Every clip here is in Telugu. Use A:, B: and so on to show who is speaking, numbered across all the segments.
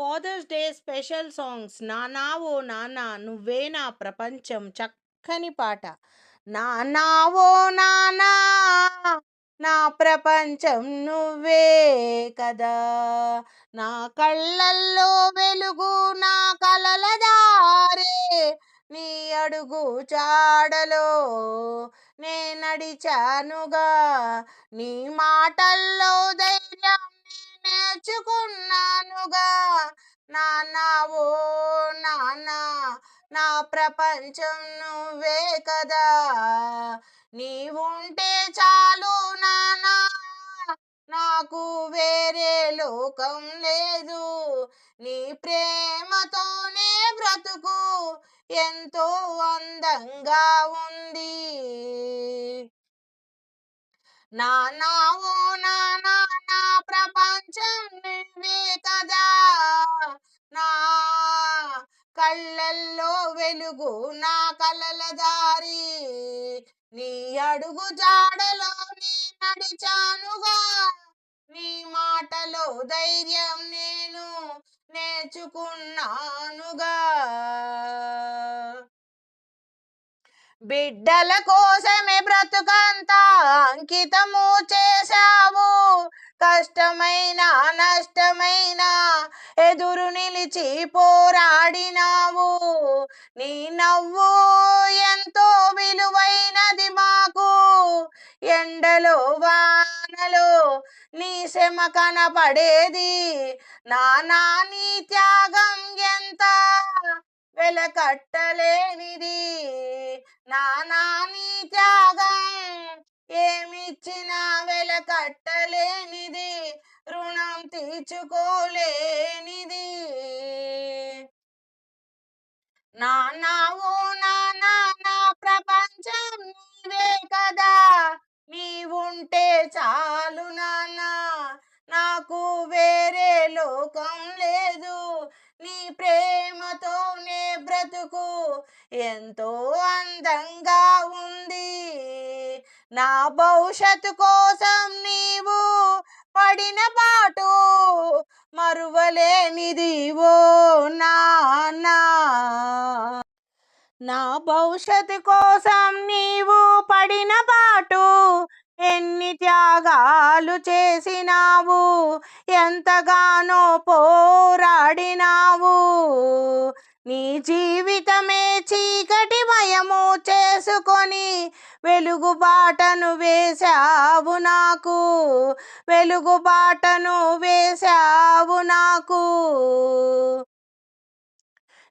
A: ఫాదర్స్ డే స్పెషల్ సాంగ్స్ నానా ఓ నానా నువ్వే నా ప్రపంచం చక్కని పాట. నానా ఓ నానా నా ప్రపంచం నువ్వే కదా. నా కళ్ళల్లో వెలుగు నా కలల దారే నీ అడుగు చాడలో నేనడిచానుగా నీ మాటల్లో ధైర్యం నేర్చుకున్నానుగా. నాన్నావో ఓ నాన్న నా ప్రపంచం నువ్వే కదా. నీవుంటే చాలు నానా నాకు వేరే లోకం లేదు. నీ ప్రేమతోనే బ్రతుకు. ఎంతో అందంగా ఉంది. నానా ఓ నానా అడుగు జాడలో నీ నడిచానుగా. నీ మాటలో ధైర్యం నేను నేర్చుకున్నానుగా. బిడ్డల కోసమే బ్రతుకంతా అంకితము చేశావు. కష్టమైన నష్టమైన ఎదురు నిలిచి పోరాడినావు. నీ నవ్వు ఎంతో విలువైనది ఎండలో వానలో నీ శ్రమ కనపడేది. నానా నీ త్యాగం ఎంత వెలకట్టలేనిది. నానా నీ త్యాగం ఏమిచ్చినా వెలకట్టలేనిది. రుణం తీర్చుకోలేనిది. నానా ఓ నానా నా ఉంటే చాలు నాన్నా. నాకు వేరే లోకం లేదు. నీ ప్రేమతోనే బ్రతుకు. ఎంతో అందంగా ఉంది. నా భవిష్యత్తు కోసం నీవు పడిన పాటు మరువలేనిది ఓ నాన్నా. నా భవిష్యత్తు కోసం నీవు పడిన పాటు ఎన్ని త్యాగాలు చేసినావు? ఎంతగానో పోరాడినావు? నీ జీవితమే చీకటిమయము చేసుకొని వెలుగు బాటను వేశావు నాకు. వెలుగు బాటను వేశావు నాకు.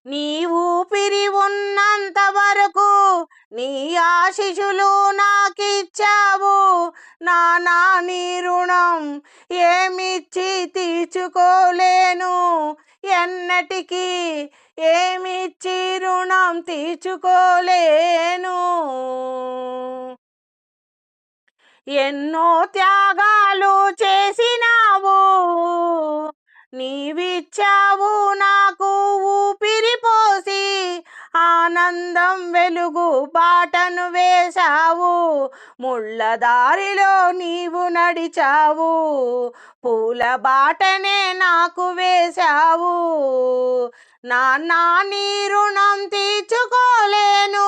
A: నీ ఊపిరి నీ ఆశిషులు నాకిచ్చావు. నానా నీ రుణం ఏమిచ్చి తీర్చుకోలేను. ఎన్నటికీ ఏమిచ్చి రుణం తీర్చుకోలేను. ఎన్నో త్యాగాలు చే బాటను వేశావు ముళ్ళ దారిలో నీవు నడిచావు పూల బాటనే నాకు వేశావు. నాన్న నీ రుణం తీర్చుకోలేను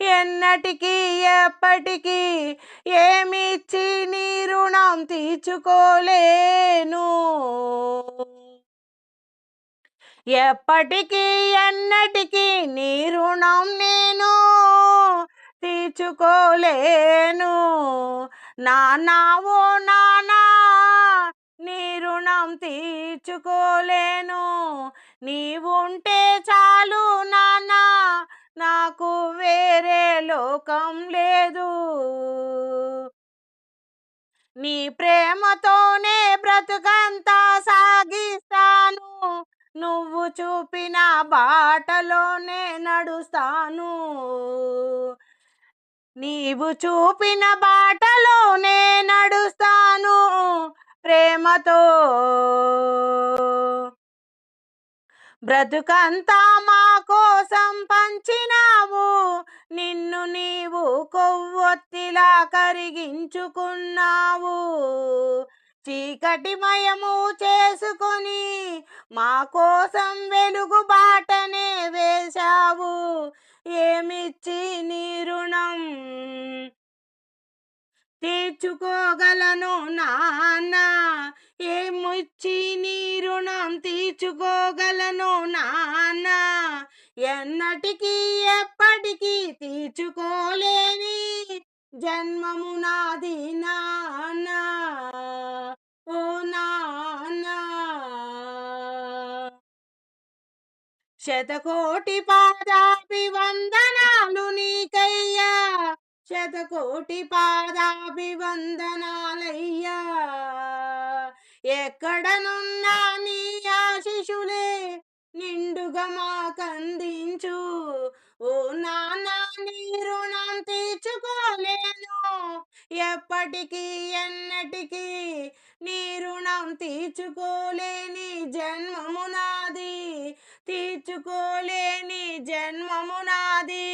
A: ఎన్నటికీ ఎప్పటికీ ఏమిచ్చి నీ రుణం తీర్చుకోలేను. ఎప్పటికీ ఎన్నటికీ నీ రుణం నేను తీర్చుకోలేను. నానా ఓ నానా నీ రుణం తీర్చుకోలేను. నీవుంటే చాలు నానా నాకు వేరే లోకం లేదు. నీ ప్రేమతోనే బ్రతుక నువ్వు చూపిన బాటలోనే నడుస్తాను. నీవు చూపిన బాటలోనే నడుస్తాను ప్రేమతో. బ్రతుకంతా మా కోసం పంచినావు నిన్ను నీవు కొవ్వొత్తిలా కరిగించుకున్నావు. చీకటిమయము చేసుకొని మా కోసం వెలుగు బాటనే వేశావు. ఏమిచ్చి నీ రుణం? తీర్చుకోగలను నాన్న. ఏమిచ్చి నీ రుణం? తీర్చుకోగలను నాన్న. ఎన్నటికీ ఎప్పటికీ తీర్చుకోలేని జన్మము నాది నా శతకోటి పాదాభివందనాలు నీకయ్యా. శతకోటి పాదాభివందనాలయ్యా ఎక్కడనున్నా నీ ఆశిషులే నిండుగా మాకందించు. ఓ నాన్న నీ రుణం తీర్చుకోలేను. ఎప్పటికీ ఎన్నటికీ నీ రుణం తీర్చుకోలేని జన్మము నాది. తీర్చుకోలేని జన్మము నాది.